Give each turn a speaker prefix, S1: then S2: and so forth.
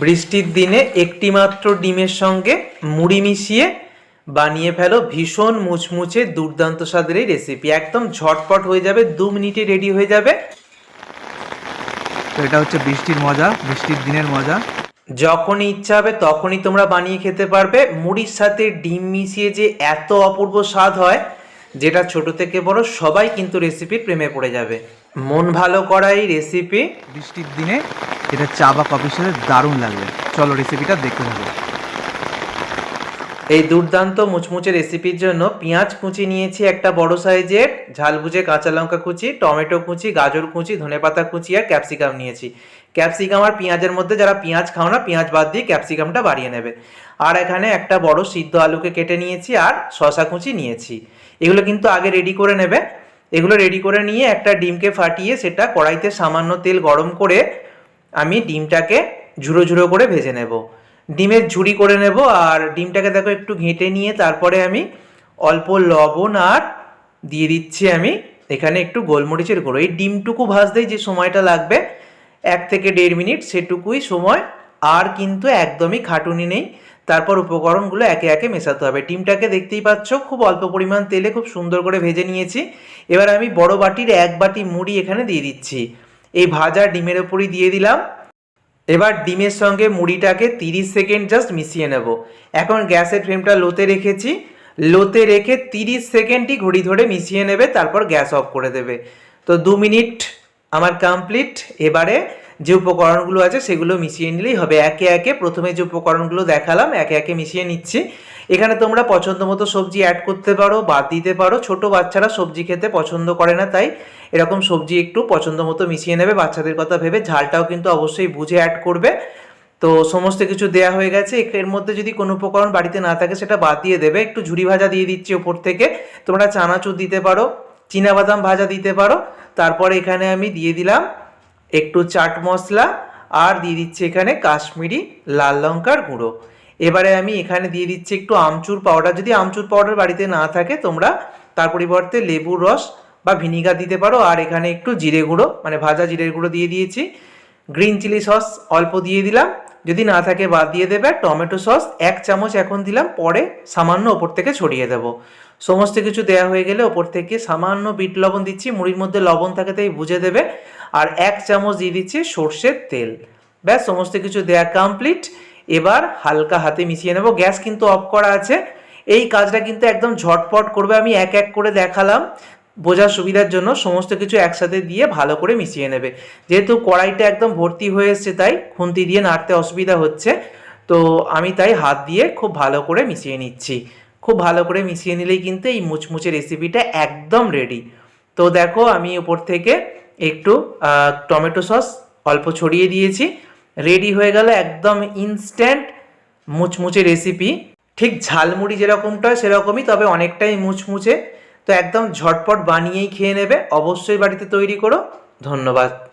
S1: বৃষ্টির দিনে একটি মাত্র ডিমের সঙ্গে মুড়ি মিশিয়ে বানিয়ে ফেলো ভীষণ মুচমুচে দুর্দান্ত স্বাদের এই রেসিপি একদম ঝটপট হয়ে যাবে দু মিনিটে রেডি হয়ে যাবে।
S2: তো এটা হচ্ছে বৃষ্টির মজা বৃষ্টির দিনের মজা।
S1: যখনই ইচ্ছা হবে তখনই তোমরা বানিয়ে খেতে পারবে। মুড়ির সাথে ডিম মিশিয়ে যে এত অপূর্ব স্বাদ হয় যেটা ছোট থেকে বড় সবাই কিন্তু রেসিপির প্রেমে পড়ে যাবে। মন ভালো করা এই রেসিপি
S2: বৃষ্টির দিনে এটা চা বা কফির সাথে দারুণ লাগবে। চলো রেসিপিটা দেখতে থাকো।
S1: এই দুর্দান্ত মুচমুচে রেসিপির জন্য পেঁয়াজ কুচি নিয়েছি একটা বড় সাইজের ঝাল বুঝে কাঁচা লঙ্কা কুচি টমেটো কুচি গাজর কুচি ধনেপাতা কুচি আর ক্যাপসিকাম নিয়েছি। ক্যাপসিকাম আর পেঁয়াজের মধ্যে যারা পেঁয়াজ খাও না পেঁয়াজ বাদ দিয়ে ক্যাপসিকামটা বাড়িয়ে নেবে। আর এখানে একটা বড় সিদ্ধ আলুকে কেটে নিয়েছি আর শশা কুচি নিয়েছি। এগুলো কিন্তু আগে রেডি করে নেবে। এগুলো রেডি করে নিয়ে একটা ডিমকে ফাটিয়ে সেটা কড়াইতে সামান্য তেল গরম করে আমি ডিমটাকে ঝুড়ো ঝুড়ো করে ভেজে নেব। ডিমের ঝুড়ি করে নেব আর ডিমটাকে দেখো একটু ঘেঁটে নিয়ে তারপরে আমি অল্প লবণ আর দিয়ে দিচ্ছি আমি এখানে একটু গোলমরিচের গুঁড়ো। এই ডিমটুকু ভাজতেই যে সময়টা লাগবে, এক থেকে দেড় মিনিট সেটুকুই সময় আর কিন্তু একদমই খাটুনি নেই। তারপর উপকরণগুলো একে একে মেশাতে হবে। ডিমটাকে দেখতেই পাচ্ছ, খুব অল্প পরিমাণ তেলে খুব সুন্দর করে ভেজে নিয়েছি। এবার আমি বড় বাটির এক বাটি মুড়ি এখানে দিয়ে দিচ্ছি। এই ভাজা ডিমের ওপরই দিয়ে দিলাম। এবার ডিমের সঙ্গে মুড়িটাকে তিরিশ সেকেন্ড জাস্ট মিশিয়ে নেব। এখন গ্যাসের ফ্লেমটা লোতে রেখেছি। লোতে রেখে তিরিশ সেকেন্ডই ঘড়ি ধরে মিশিয়ে নেবে, তারপর গ্যাস অফ করে দেবে। তো দু মিনিট আমার কমপ্লিট। এবারে যে উপকরণগুলো আছে সেগুলো মিশিয়ে নিলেই হবে। একে একে প্রথমে যে উপকরণগুলো দেখালাম, একে একে মিশিয়ে নিচ্ছি। এখানে তোমরা পছন্দ মতো সবজি অ্যাড করতে পারো বাদ দিতে পারো। ছোট বাচ্চারা সবজি খেতে পছন্দ করে না, তাই এরকম সবজি একটু পছন্দ মতো মিশিয়ে নেবে। বাচ্চাদের কথা ভেবে ঝালটাও কিন্তু অবশ্যই বুঝে অ্যাড করবে। তো সমস্ত কিছু দেয়া হয়ে গেছে। এর মধ্যে যদি কোনো উপকরণ বাড়িতে না থাকে সেটা বাদ দিয়ে দেবে। একটু ঝুড়ি ভাজা দিয়ে দিচ্ছি ওপর থেকে। তোমরা চানাচুর দিতে পারো বাদাম ভাজা দিতে পারো। তারপরে এখানে আমি দিয়ে দিলাম একটু চাট মশলা আর দিয়ে দিচ্ছি এখানে কাশ্মীরি লাল লঙ্কার গুঁড়ো। এবারে আমি এখানে দিয়ে দিচ্ছি একটু আমচুর পাউডার। যদি আমচুর পাউডার বাড়িতে না থাকে, তোমরা তার পরিবর্তে লেবুর রস বা ভিনিগার দিতে পারো। আর এখানে একটু জিরে গুঁড়ো মানে ভাজা জিরে গুঁড়ো দিয়ে দিয়েছি। গ্রিন চিলি সস অল্প দিয়ে দিলাম। যদি না থাকে বাদ দিয়ে দেবে টমেটো সস এক চামচ এখন দিলাম, পরে সামান্য ওপর থেকে ছড়িয়ে দেব। সমস্ত কিছু দেওয়া হয়ে গেলে ওপর থেকে সামান্য বিট লবণ দিচ্ছি, মুড়ির মধ্যে লবণ থাকে তাই বুঝে দেবে, আর এক চামচ দিয়ে দিচ্ছি সর্ষের তেল। ব্যাস, সমস্ত কিছু দেয়া কমপ্লিট এবার হালকা হাতে মিশিয়ে নেব, গ্যাস কিন্তু অফ করা আছে। এই কাজটা কিন্তু একদম ঝটপট করবে, আমি এক এক করে দেখালাম। বোঝার সুবিধার জন্য সমস্ত কিছু একসাথে দিয়ে ভালো করে মিশিয়ে নেবে। যেহেতু কড়াইটা একদম ভর্তি হয়ে এসছে, তাই খুন্তি দিয়ে নাড়তে অসুবিধা হচ্ছে। তো আমি তাই হাত দিয়ে খুব ভালো করে মিশিয়ে নিচ্ছি। খুব ভালো করে মিশিয়ে নিলেই কিন্তু এই মুচমুচে রেসিপিটা একদম রেডি। তো দেখো, আমি উপর থেকে একটু টমেটো সস অল্প ছড়িয়ে দিয়েছি। রেডি হয়ে গেল একদম ইনস্ট্যান্ট মুচমুচে রেসিপি। ঠিক ঝালমুড়ি যেরকমটা সেরকমই, তবে অনেকটাই মুচমুচে। তো একদম ঝটপট বানিয়েই খেয়ে নেবে। অবশ্যই বাড়িতে তৈরি করো। ধন্যবাদ।